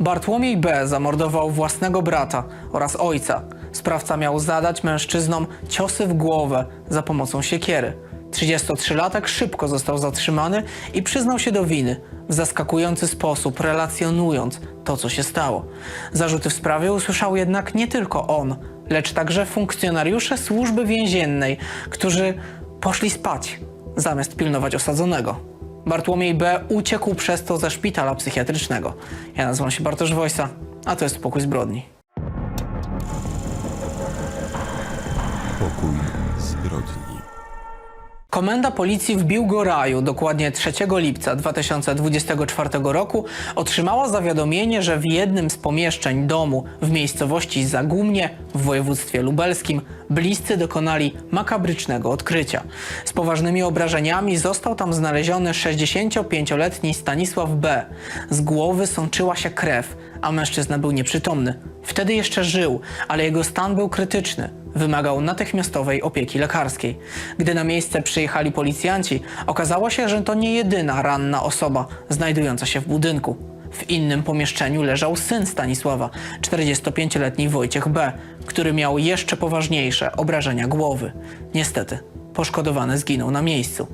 Bartłomiej B. zamordował własnego brata oraz ojca. Sprawca miał zadać mężczyznom ciosy w głowę za pomocą siekiery. 33-latek szybko został zatrzymany i przyznał się do winy w zaskakujący sposób, relacjonując to, co się stało. Zarzuty w sprawie usłyszał jednak nie tylko on, lecz także funkcjonariusze służby więziennej, którzy poszli spać zamiast pilnować osadzonego. Bartłomiej B. uciekł przez to ze szpitala psychiatrycznego. Ja nazywam się Bartosz Wojsa, a to jest Pokój Zbrodni. Komenda policji w Biłgoraju dokładnie 3 lipca 2024 roku otrzymała zawiadomienie, że w jednym z pomieszczeń domu w miejscowości Zagumnie w województwie lubelskim bliscy dokonali makabrycznego odkrycia. Z poważnymi obrażeniami został tam znaleziony 65-letni Stanisław B. Z głowy sączyła się krew, a mężczyzna był nieprzytomny. Wtedy jeszcze żył, ale jego stan był krytyczny wymagał natychmiastowej opieki lekarskiej. Gdy na miejsce przyjechali policjanci, okazało się, że to nie jedyna ranna osoba znajdująca się w budynku. W innym pomieszczeniu leżał syn Stanisława, 45-letni Wojciech B., który miał jeszcze poważniejsze obrażenia głowy. Niestety, poszkodowany zginął na miejscu.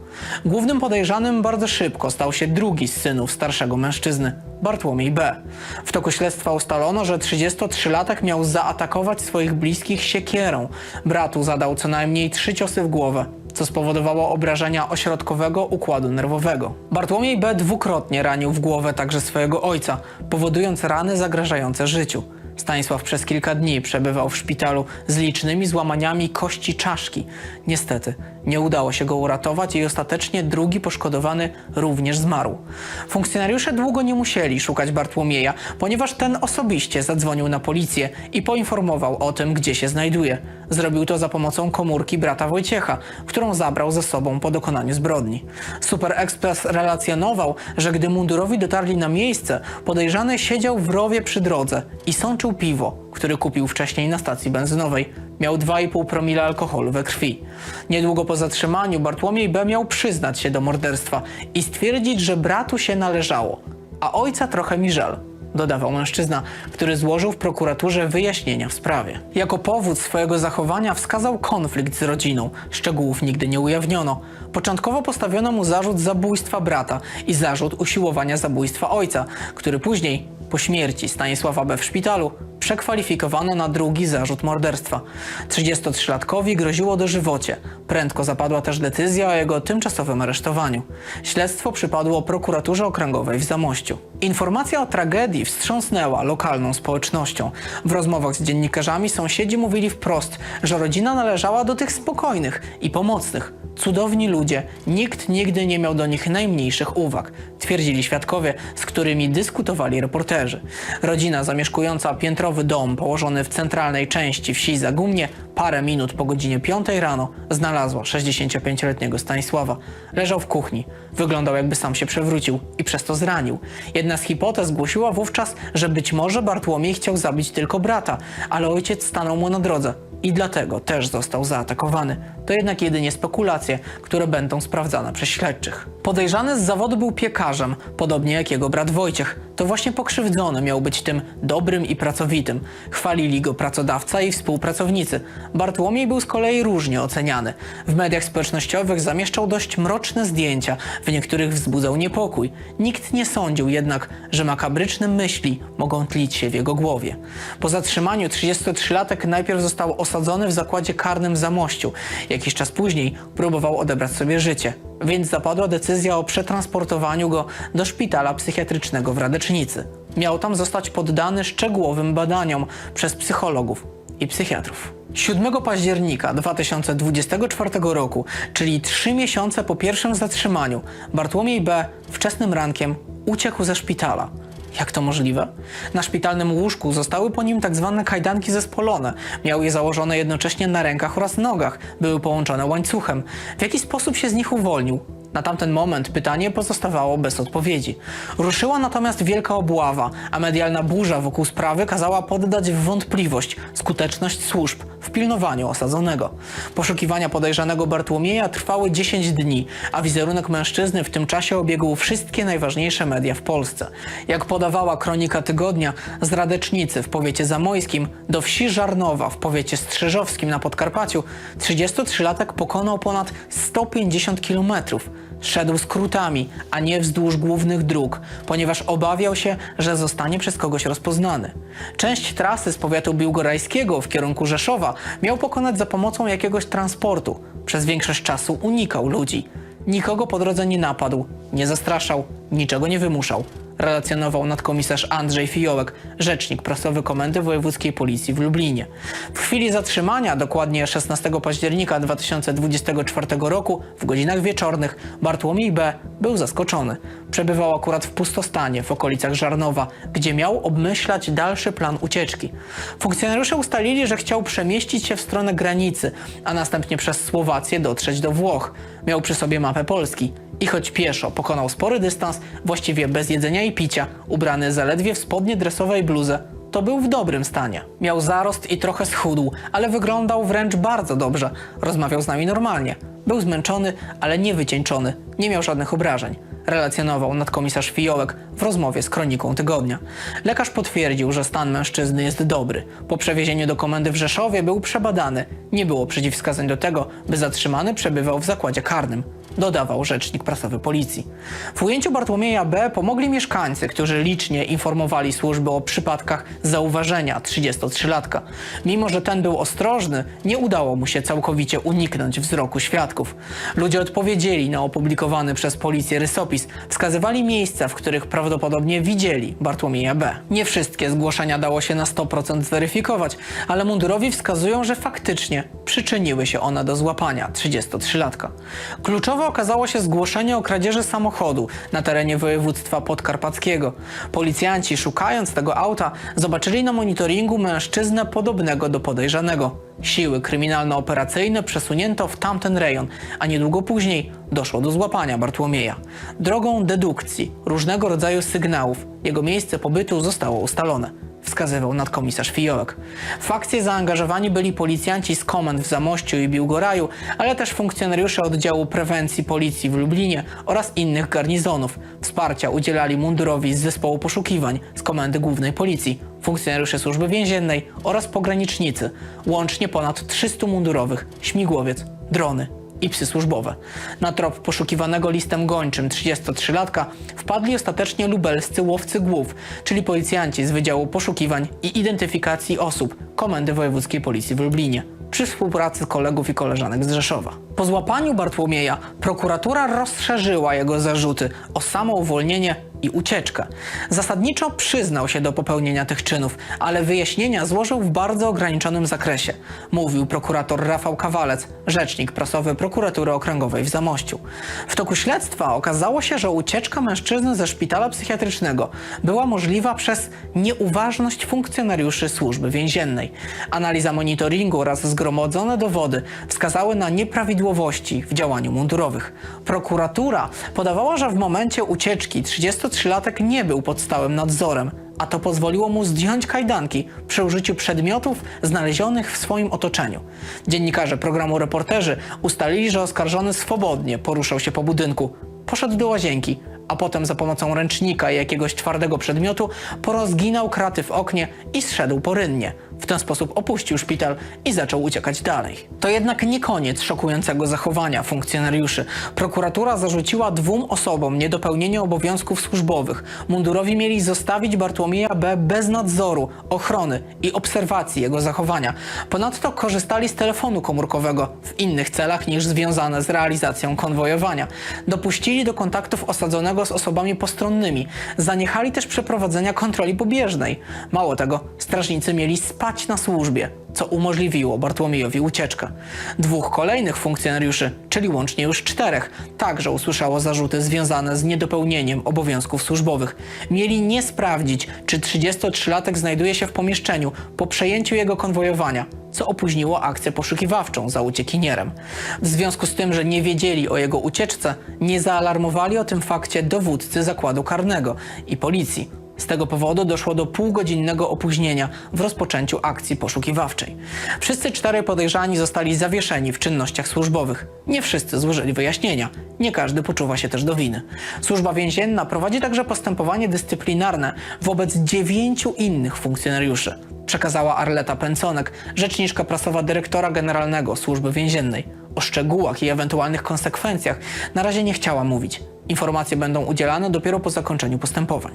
Głównym podejrzanym bardzo szybko stał się drugi z synów starszego mężczyzny, Bartłomiej B. W toku śledztwa ustalono, że 33-latek miał zaatakować swoich bliskich siekierą. Bratu zadał co najmniej trzy ciosy w głowę co spowodowało obrażenia ośrodkowego układu nerwowego. Bartłomiej B. dwukrotnie ranił w głowę także swojego ojca, powodując rany zagrażające życiu. Stanisław przez kilka dni przebywał w szpitalu z licznymi złamaniami kości czaszki. Niestety, nie udało się go uratować i ostatecznie drugi poszkodowany również zmarł. Funkcjonariusze długo nie musieli szukać Bartłomieja, ponieważ ten osobiście zadzwonił na policję i poinformował o tym, gdzie się znajduje. Zrobił to za pomocą komórki brata Wojciecha, którą zabrał ze sobą po dokonaniu zbrodni. Super Express relacjonował, że gdy mundurowi dotarli na miejsce, podejrzany siedział w rowie przy drodze i sączył piwo, które kupił wcześniej na stacji benzynowej. Miał 2,5 promila alkoholu we krwi. Niedługo po zatrzymaniu Bartłomiej B. miał przyznać się do morderstwa i stwierdzić, że bratu się należało, a ojca trochę mi żal dodawał mężczyzna, który złożył w prokuraturze wyjaśnienia w sprawie. Jako powód swojego zachowania wskazał konflikt z rodziną. Szczegółów nigdy nie ujawniono. Początkowo postawiono mu zarzut zabójstwa brata i zarzut usiłowania zabójstwa ojca, który później, po śmierci Stanisława B. w szpitalu, przekwalifikowano na drugi zarzut morderstwa. 33-latkowi groziło dożywocie. Prędko zapadła też decyzja o jego tymczasowym aresztowaniu. Śledztwo przypadło prokuraturze okręgowej w Zamościu. Informacja o tragedii wstrząsnęła lokalną społecznością. W rozmowach z dziennikarzami sąsiedzi mówili wprost, że rodzina należała do tych spokojnych i pomocnych. Cudowni ludzie, nikt nigdy nie miał do nich najmniejszych uwag, twierdzili świadkowie, z którymi dyskutowali reporterzy. Rodzina zamieszkująca piętrowy dom położony w centralnej części wsi Zagumnie parę minut po godzinie 5 rano znalazła 65-letniego Stanisława. Leżał w kuchni, wyglądał jakby sam się przewrócił i przez to zranił. Jedna z hipotez głosiła wówczas, że być może Bartłomiej chciał zabić tylko brata, ale ojciec stanął mu na drodze i dlatego też został zaatakowany. To jednak jedynie spekulacje, które będą sprawdzane przez śledczych. Podejrzany z zawodu był piekarzem, podobnie jak jego brat Wojciech. To właśnie pokrzywdzony miał być tym dobrym i pracowitym. Chwalili go pracodawca i współpracownicy. Bartłomiej był z kolei różnie oceniany. W mediach społecznościowych zamieszczał dość mroczne zdjęcia, w niektórych wzbudzał niepokój. Nikt nie sądził jednak, że makabryczne myśli mogą tlić się w jego głowie. Po zatrzymaniu 33-latek najpierw został osadzony w zakładzie karnym w Zamościu. Jakiś czas później próbował odebrać sobie życie, więc zapadła decyzja o przetransportowaniu go do szpitala psychiatrycznego w Radecznicy. Miał tam zostać poddany szczegółowym badaniom przez psychologów i psychiatrów. 7 października 2024 roku, czyli trzy miesiące po pierwszym zatrzymaniu, Bartłomiej B. wczesnym rankiem uciekł ze szpitala. Jak to możliwe? Na szpitalnym łóżku zostały po nim tak zwane kajdanki zespolone. Miał je założone jednocześnie na rękach oraz nogach. Były połączone łańcuchem. W jaki sposób się z nich uwolnił? Na tamten moment pytanie pozostawało bez odpowiedzi. Ruszyła natomiast wielka obława, a medialna burza wokół sprawy kazała poddać w wątpliwość skuteczność służb w pilnowaniu osadzonego. Poszukiwania podejrzanego Bartłomieja trwały 10 dni, a wizerunek mężczyzny w tym czasie obiegł wszystkie najważniejsze media w Polsce. Jak podawała kronika tygodnia, z Radecznicy w powiecie zamojskim do wsi Żarnowa w powiecie strzeżowskim na Podkarpaciu 33-latek pokonał ponad 150 kilometrów. Szedł skrótami, a nie wzdłuż głównych dróg, ponieważ obawiał się, że zostanie przez kogoś rozpoznany. Część trasy z powiatu biłgorajskiego w kierunku Rzeszowa miał pokonać za pomocą jakiegoś transportu. Przez większość czasu unikał ludzi. Nikogo po drodze nie napadł, nie zastraszał, niczego nie wymuszał. Relacjonował nadkomisarz Andrzej Fijołek, rzecznik prasowy Komendy Wojewódzkiej Policji w Lublinie. W chwili zatrzymania, dokładnie 16 października 2024 roku, w godzinach wieczornych, Bartłomiej B. był zaskoczony. Przebywał akurat w pustostanie w okolicach Żarnowa, gdzie miał obmyślać dalszy plan ucieczki. Funkcjonariusze ustalili, że chciał przemieścić się w stronę granicy, a następnie przez Słowację dotrzeć do Włoch. Miał przy sobie mapę Polski. I choć pieszo pokonał spory dystans, właściwie bez jedzenia i picia, ubrany zaledwie w spodnie dresowe i bluzę, to był w dobrym stanie. Miał zarost i trochę schudł, ale wyglądał wręcz bardzo dobrze. Rozmawiał z nami normalnie. Był zmęczony, ale nie wycieńczony. Nie miał żadnych obrażeń. Relacjonował nadkomisarz Fijołek w rozmowie z Kroniką Tygodnia. Lekarz potwierdził, że stan mężczyzny jest dobry. Po przewiezieniu do komendy w Rzeszowie był przebadany. Nie było przeciwwskazań do tego, by zatrzymany przebywał w zakładzie karnym dodawał rzecznik prasowy policji. W ujęciu Bartłomieja B. pomogli mieszkańcy, którzy licznie informowali służby o przypadkach zauważenia 33-latka. Mimo, że ten był ostrożny, nie udało mu się całkowicie uniknąć wzroku świadków. Ludzie odpowiedzieli na opublikowany przez policję rysopis, wskazywali miejsca, w których prawdopodobnie widzieli Bartłomieja B. Nie wszystkie zgłoszenia dało się na 100% zweryfikować, ale mundurowi wskazują, że faktycznie przyczyniły się one do złapania 33-latka. Kluczowe okazało się zgłoszenie o kradzieży samochodu na terenie województwa podkarpackiego. Policjanci, szukając tego auta, zobaczyli na monitoringu mężczyznę podobnego do podejrzanego. Siły kryminalno-operacyjne przesunięto w tamten rejon, a niedługo później doszło do złapania Bartłomieja. Drogą dedukcji, różnego rodzaju sygnałów, jego miejsce pobytu zostało ustalone wskazywał nadkomisarz Fijołek. W akcję zaangażowani byli policjanci z komend w Zamościu i Biłgoraju, ale też funkcjonariusze oddziału prewencji policji w Lublinie oraz innych garnizonów. Wsparcia udzielali mundurowi z zespołu poszukiwań z komendy głównej policji, funkcjonariusze służby więziennej oraz pogranicznicy. Łącznie ponad 300 mundurowych, śmigłowiec, drony i psy służbowe. Na trop poszukiwanego listem gończym 33-latka wpadli ostatecznie lubelscy łowcy głów, czyli policjanci z Wydziału Poszukiwań i Identyfikacji Osób Komendy Wojewódzkiej Policji w Lublinie przy współpracy kolegów i koleżanek z Rzeszowa. Po złapaniu Bartłomieja prokuratura rozszerzyła jego zarzuty o samouwolnienie i ucieczkę. Zasadniczo przyznał się do popełnienia tych czynów, ale wyjaśnienia złożył w bardzo ograniczonym zakresie, mówił prokurator Rafał Kawalec, rzecznik prasowy prokuratury okręgowej w Zamościu. W toku śledztwa okazało się, że ucieczka mężczyzny ze szpitala psychiatrycznego była możliwa przez nieuważność funkcjonariuszy służby więziennej. Analiza monitoringu oraz zgromadzone dowody wskazały na nieprawidłowości w działaniu mundurowych. Prokuratura podawała, że w momencie ucieczki 33-latek nie był pod stałym nadzorem, a to pozwoliło mu zdjąć kajdanki przy użyciu przedmiotów znalezionych w swoim otoczeniu. Dziennikarze programu Reporterzy ustalili, że oskarżony swobodnie poruszał się po budynku, poszedł do łazienki, a potem za pomocą ręcznika i jakiegoś twardego przedmiotu porozginał kraty w oknie i zszedł porynnie. W ten sposób opuścił szpital i zaczął uciekać dalej. To jednak nie koniec szokującego zachowania funkcjonariuszy. Prokuratura zarzuciła dwóm osobom niedopełnienie obowiązków służbowych. Mundurowi mieli zostawić Bartłomieja B bez nadzoru, ochrony i obserwacji jego zachowania. Ponadto korzystali z telefonu komórkowego w innych celach niż związane z realizacją konwojowania. Dopuścili do kontaktów osadzonego z osobami postronnymi. Zaniechali też przeprowadzenia kontroli pobieżnej. Mało tego, strażnicy mieli spać na służbie, co umożliwiło Bartłomiejowi ucieczkę. Dwóch kolejnych funkcjonariuszy, czyli łącznie już czterech, także usłyszało zarzuty związane z niedopełnieniem obowiązków służbowych. Mieli nie sprawdzić, czy 33-latek znajduje się w pomieszczeniu po przejęciu jego konwojowania, co opóźniło akcję poszukiwawczą za uciekinierem. W związku z tym, że nie wiedzieli o jego ucieczce, nie zaalarmowali o tym fakcie dowódcy zakładu karnego i policji. Z tego powodu doszło do półgodzinnego opóźnienia w rozpoczęciu akcji poszukiwawczej. Wszyscy cztery podejrzani zostali zawieszeni w czynnościach służbowych. Nie wszyscy złożyli wyjaśnienia. Nie każdy poczuwa się też do winy. Służba więzienna prowadzi także postępowanie dyscyplinarne wobec dziewięciu innych funkcjonariuszy. Przekazała Arleta Pęconek, rzeczniczka prasowa dyrektora generalnego Służby Więziennej. O szczegółach i ewentualnych konsekwencjach na razie nie chciała mówić. Informacje będą udzielane dopiero po zakończeniu postępowań.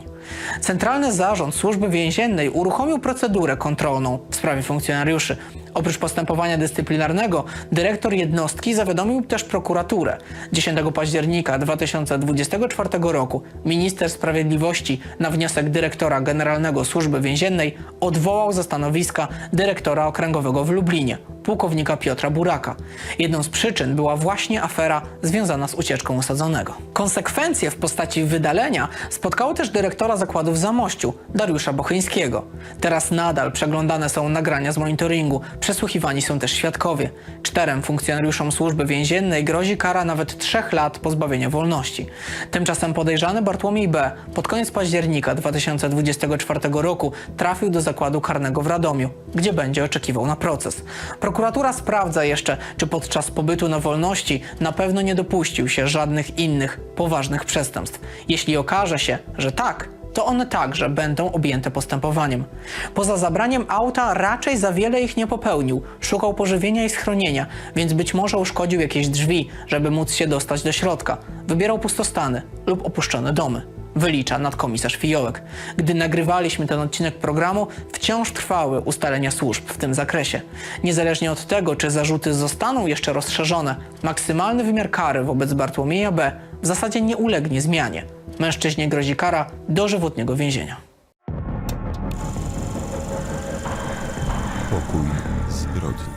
Centralny Zarząd Służby Więziennej uruchomił procedurę kontrolną w sprawie funkcjonariuszy. Oprócz postępowania dyscyplinarnego, dyrektor jednostki zawiadomił też prokuraturę. 10 października 2024 roku minister sprawiedliwości na wniosek dyrektora generalnego Służby Więziennej odwołał ze stanowiska dyrektora okręgowego w Lublinie, pułkownika Piotra Buraka. Jedną z przyczyn była właśnie afera związana z ucieczką osadzonego. Konsekwencje w postaci wydalenia spotkało też dyrektora zakładu w Zamościu, Dariusza Bochyńskiego. Teraz nadal przeglądane są nagrania z monitoringu, przesłuchiwani są też świadkowie. Czterem funkcjonariuszom służby więziennej grozi kara nawet trzech lat pozbawienia wolności. Tymczasem podejrzany Bartłomiej B. pod koniec października 2024 roku trafił do zakładu karnego w Radomiu, gdzie będzie oczekiwał na proces. Prokuratura sprawdza jeszcze, czy podczas pobytu na wolności na pewno nie dopuścił się żadnych innych poważnych przestępstw. Jeśli okaże się, że tak, to one także będą objęte postępowaniem. Poza zabraniem auta raczej za wiele ich nie popełnił. Szukał pożywienia i schronienia, więc być może uszkodził jakieś drzwi, żeby móc się dostać do środka. Wybierał pustostany lub opuszczone domy. Wylicza nadkomisarz Fijołek. Gdy nagrywaliśmy ten odcinek programu, wciąż trwały ustalenia służb w tym zakresie. Niezależnie od tego, czy zarzuty zostaną jeszcze rozszerzone, maksymalny wymiar kary wobec Bartłomieja B. w zasadzie nie ulegnie zmianie. Mężczyźnie grozi kara dożywotniego więzienia. Pokój zbrodni.